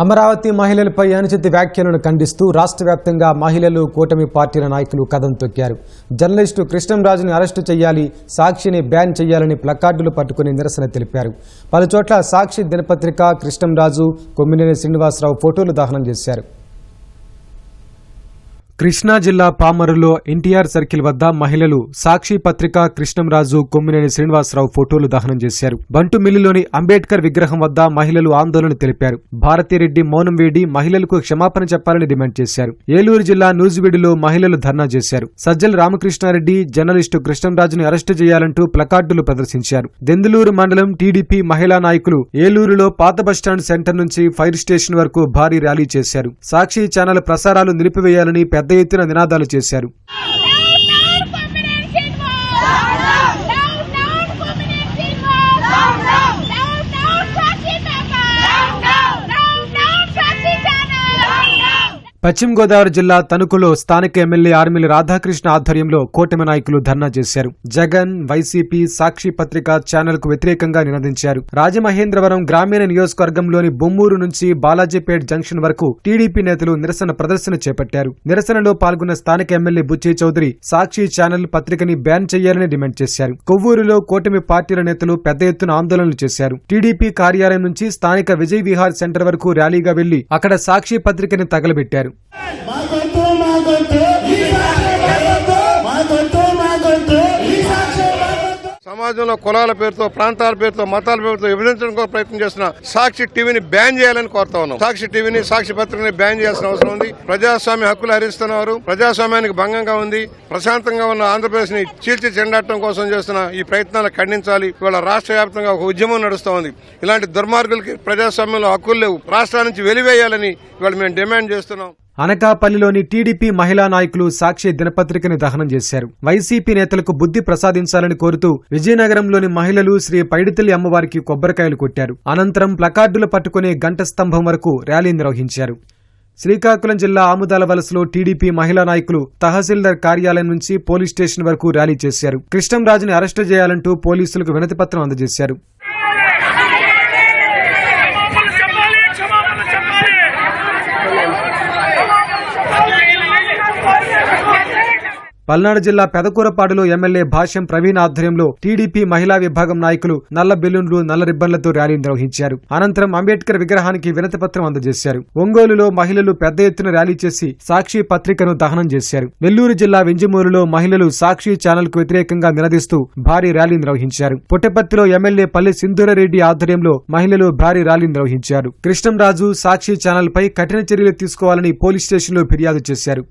అమరావతి మహిళలపై అనుచిత వ్యాఖ్యలను ఖండిస్తూ రాష్ట్ర వ్యాప్తంగా మహిళలు కూటమి పార్టీల నాయకులు కథం తొక్కారు. జర్నలిస్టు కృష్ణంరాజుని అరెస్టు చేయాలి సాక్షిని బ్యాన్ చేయాలని ప్లకార్డులు పట్టుకుని నిరసన తెలిపారు. పలుచోట్ల సాక్షి దినపత్రిక కృష్ణంరాజు కొమ్మినేని శ్రీనివాసరావు ఫోటోలు దహనం చేశారు. కృష్ణా జిల్లా పామరులో ఎన్టీఆర్ సర్కిల్ వద్ద మహిళలు సాక్షి పత్రిక కృష్ణంరాజు కొమ్మినేని శ్రీనివాసరావు ఫోటోలు దహనం చేశారు. బంటు మిల్లులోని అంబేద్కర్ విగ్రహం వద్ద మహిళలు ఆందోళన తెలిపారు. భారతిరెడ్డి మౌనం వేడి మహిళలకు క్షమాపణ చెప్పాలని డిమాండ్ చేశారు. ఏలూరు జిల్లా నూజివీడులో మహిళలు ధర్నా చేశారు. సజ్జల రామకృష్ణారెడ్డి జర్నలిస్టు కృష్ణంరాజును అరెస్టు చేయాలంటూ ప్లకార్డులు ప్రదర్శించారు. దెందులూరు మండలం టీడీపీ మహిళా నాయకులు ఏలూరులో పాత బస్టాండ్ సెంటర్ నుంచి ఫైర్ స్టేషన్ వరకు భారీ ర్యాలీ చేశారు. సాక్షి ఛానల్ ప్రసారాలు నిలిపివేయాలని పెద్ద ఎత్తున నినాదాలు చేశారు. పశ్చిమ గోదావరి జిల్లా తణుకులో స్థానిక ఎమ్మెల్యే ఆర్మిలి రాధాకృష్ణ ఆధ్వర్యంలో కూటమి నాయకులు ధర్నా చేశారు. జగన్ వైసీపీ సాక్షి పత్రిక ఛానల్కు వ్యతిరేకంగా నినదించారు. రాజమహేంద్రవరం గ్రామీణ నియోజకవర్గంలోని బొమ్మూరు నుంచి బాలాజీపేట్ జంక్షన్ వరకు టీడీపీ నేతలు నిరసన ప్రదర్శన చేపట్టారు. నిరసనలో పాల్గొన్న స్థానిక ఎమ్మెల్యే బుచ్చి చౌదరి సాక్షి ఛానల్ పత్రికని బ్యాన్ చేయాలని డిమాండ్ చేశారు. కొవ్వూరులో కూటమి పార్టీల నేతలు పెద్ద ఎత్తున ఆందోళనలు చేశారు. టీడీపీ కార్యాలయం నుంచి స్థానిక విజయ్ విహార్ సెంటర్ వరకు ర్యాలీగా వెళ్ళి అక్కడ సాక్షి పత్రికని తగలబెట్టారు. సమాజంలో కులాల పేరుతో ప్రాంతాల పేరుతో మతాల పేరుతో విభజించడం కోసం ప్రయత్నం చేస్తున్న సాక్షి టీవీని బ్యాన్ చేయాలని కోరుతా ఉన్నాం. సాక్షి టీవీని సాక్షి పత్రికని బ్యాన్ చేయాల్సిన అవసరం ఉంది. ప్రజాస్వామ్య హక్కులు హరిస్తున్నారు. ప్రజాస్వామ్యానికి భంగంగా ఉంది. ప్రశాంతంగా ఉన్న ఆంధ్రప్రదేశ్ని చీల్చి చెండాటం కోసం చేస్తున్న ఈ ప్రయత్నాలు ఖండించాలి. ఇవాళ రాష్ట్ర వ్యాప్తంగా ఒక ఉద్యమం నడుస్తూ ఉంది. ఇలాంటి దుర్మార్గులకి ప్రజాస్వామ్యంలో హక్కులు లేవు. రాష్ట్రాల నుంచి వెలివేయాలని ఇవాళ మేము డిమాండ్ చేస్తున్నాం. అనకాపల్లిలోని టీడీపీ మహిళా నాయకులు సాక్షి దినపత్రికని దహనం చేశారు. వైసీపీ నేతలకు బుద్ధి ప్రసాదించాలని కోరుతూ విజయనగరంలోని మహిళలు శ్రీ పైడితల్లి అమ్మవారికి కొబ్బరికాయలు కొట్టారు. అనంతరం ప్లకార్డులు పట్టుకునే గంట స్తంభం వరకు ర్యాలీ నిర్వహించారు. శ్రీకాకుళం జిల్లా ఆముదాల వలసలో టీడీపీ మహిళా నాయకులు తహసీల్దార్ కార్యాలయం నుంచి పోలీస్ స్టేషన్ వరకు ర్యాలీ చేశారు. కృష్ణంరాజుని అరెస్టు చేయాలంటూ పోలీసులకు వినతిపత్రం అందజేశారు క్షమాపణ చెప్పాలి క్షమాపణ చెప్పాలి పల్నాడు జిల్లా పెదకూరపాడులో ఎమ్మెల్యే భాష్యం ప్రవీణ్ ఆధ్వర్యంలో టీడీపీ మహిళా విభాగం నాయకులు నల్ల బెలూన్లు నల్ల రిబ్బన్లతో ర్యాలీ నిర్వహించారు. అనంతరం అంబేద్కర్ విగ్రహానికి వినతిపత్రం అందజేశారు. ఒంగోలులో మహిళలు పెద్ద ఎత్తున ర్యాలీ చేసి సాక్షి పత్రికను దహనం చేశారు. నెల్లూరు జిల్లా వింజమూరులో మహిళలు సాక్షి ఛానల్కు వ్యతిరేకంగా నిలదీస్తూ భారీ ర్యాలీ నిర్వహించారు. పుట్టపర్తిలో ఎమ్మెల్యే పల్లి సింధూరారెడ్డి ఆధ్వర్యంలో మహిళలు భారీ ర్యాలీ నిర్వహించారు. కృష్ణంరాజు సాక్షి ఛానల్ పై కఠిన చర్యలు తీసుకోవాలని పోలీస్ స్టేషన్లో ఫిర్యాదు చేశారు.